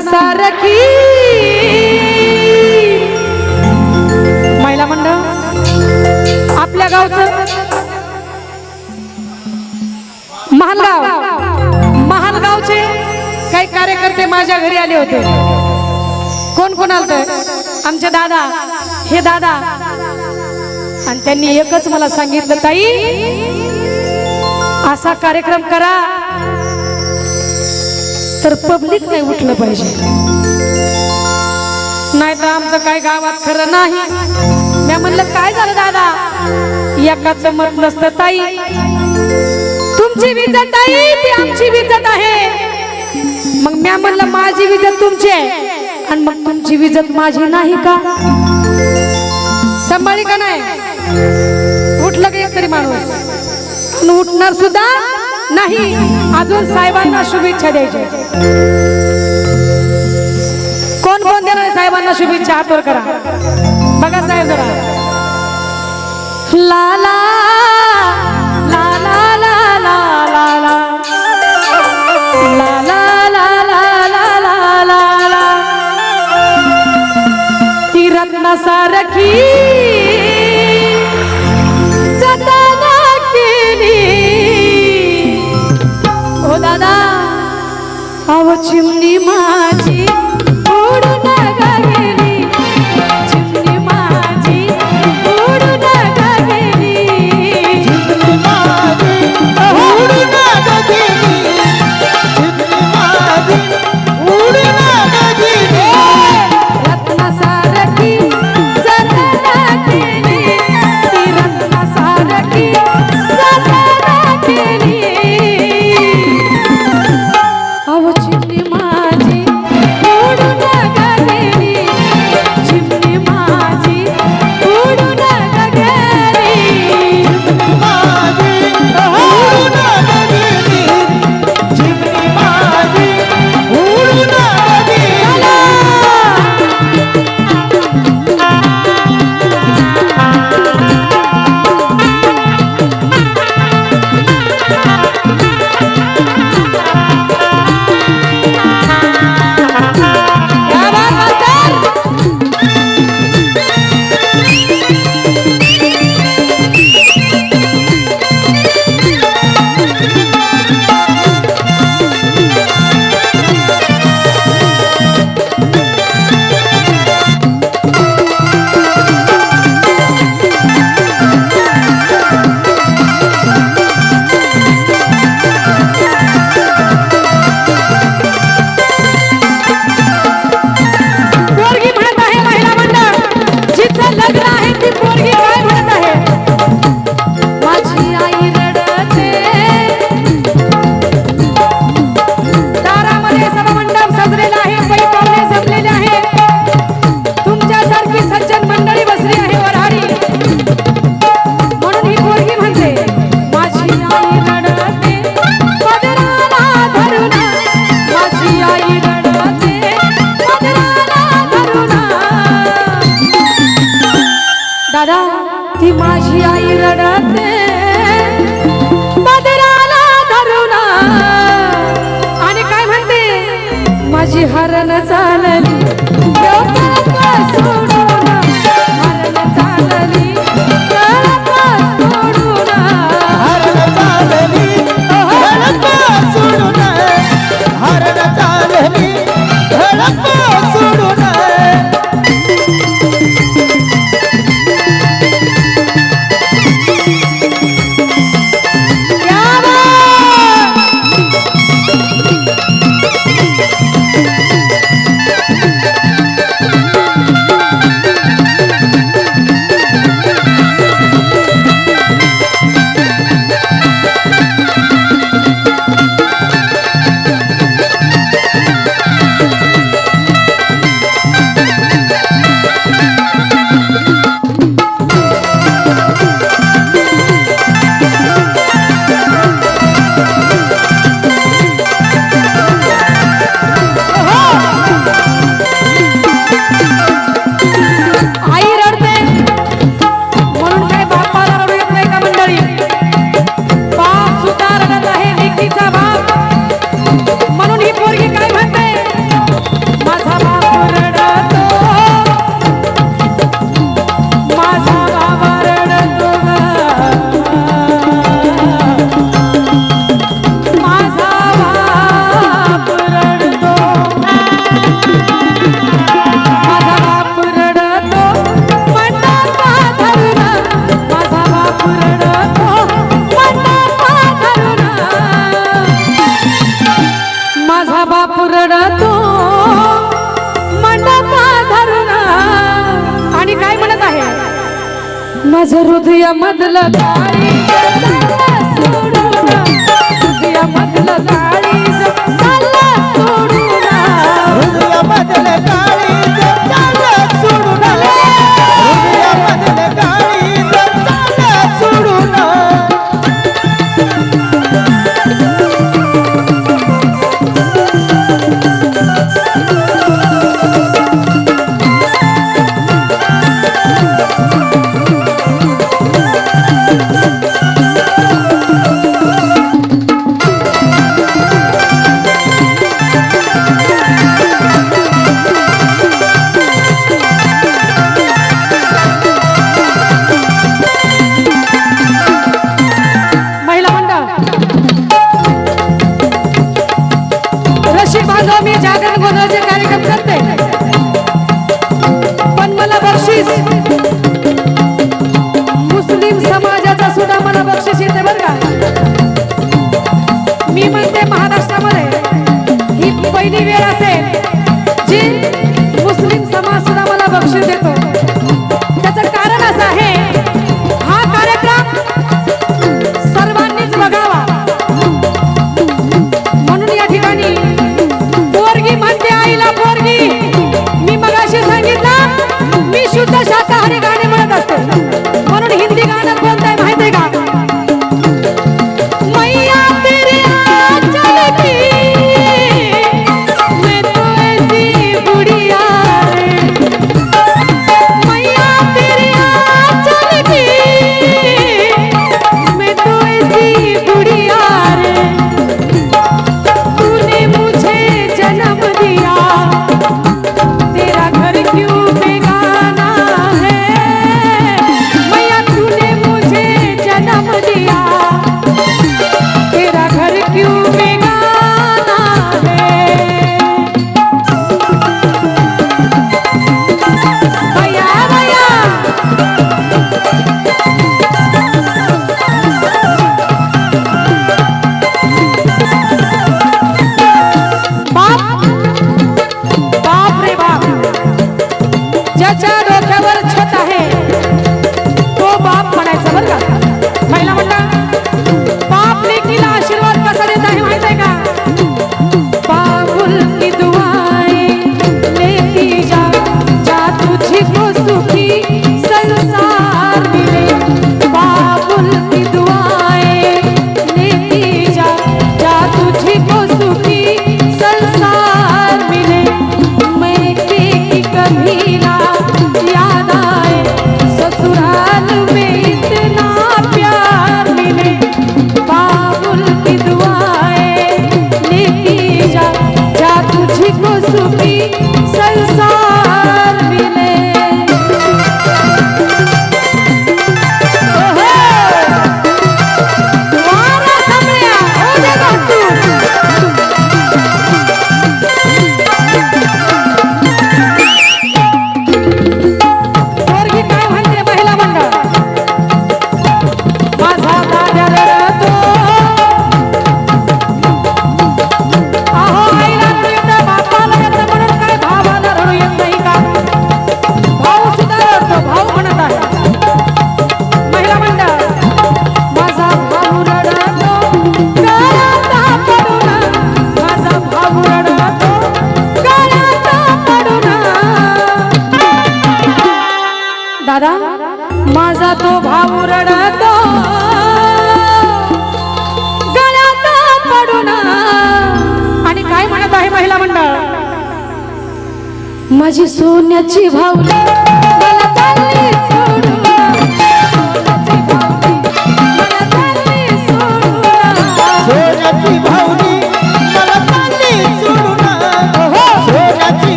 सारखी महिला मंडळ आपल्या गावचं महालगाव महालगावचे काही कार्यकर्ते माझ्या घरी आले होते. कोण कोण आलत? आमचे दादा हे दादा. आणि त्यांनी एकच मला सांगितलं ताई असा कार्यक्रम करा तर पब्लिक नाही उठलं पाहिजे. नाही तर आमचं काय गावात खरं नाही. मी म्हणलं काय झालं दादा? एकाच मत नसतं ताई तुमची विजत आहे ती आमची विजत आहे. मग मी म्हणलं माझी विजत तुमची आहे. आणि मग तुमची विजत माझी नाही का? सांभाळी का नाही? उठलं का एक तरी माणूस? उठणार सुद्धा नाही अजून साहेबांना शुभेच्छा द्यायच्या कोण कोण देणार साहेबांना शुभेच्छा? हातवर करा. बघा साहेब जरा. लाला পশ্চিম নিমা Música हृदयामधलं काळीज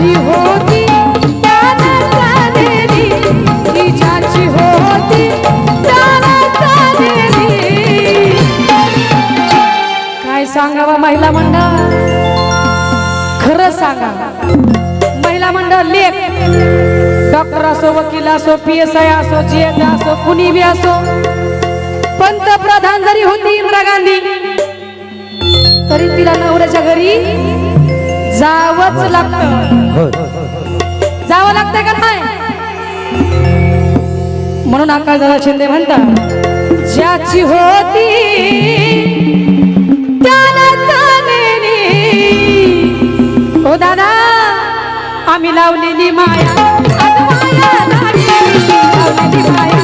तिच्याची होती तिच्याची होती काय सांगावा महिला मंडळ? खरं सांगा. महिला मंडळ लेख. डॉक्टर असो वकील असो पी एस आय असो जी एस असो कुणी बी असो पंतप्रधान जरी होती इंदिरा गांधी तरी तिला नवऱ्याच्या घरी जावंच लागत. जावं लागतंय का नाही? म्हणून आकाशदादा शिंदे म्हणतात ज्याची होती हो दादा आम्ही लावलेली माया. माया लावलेली माया.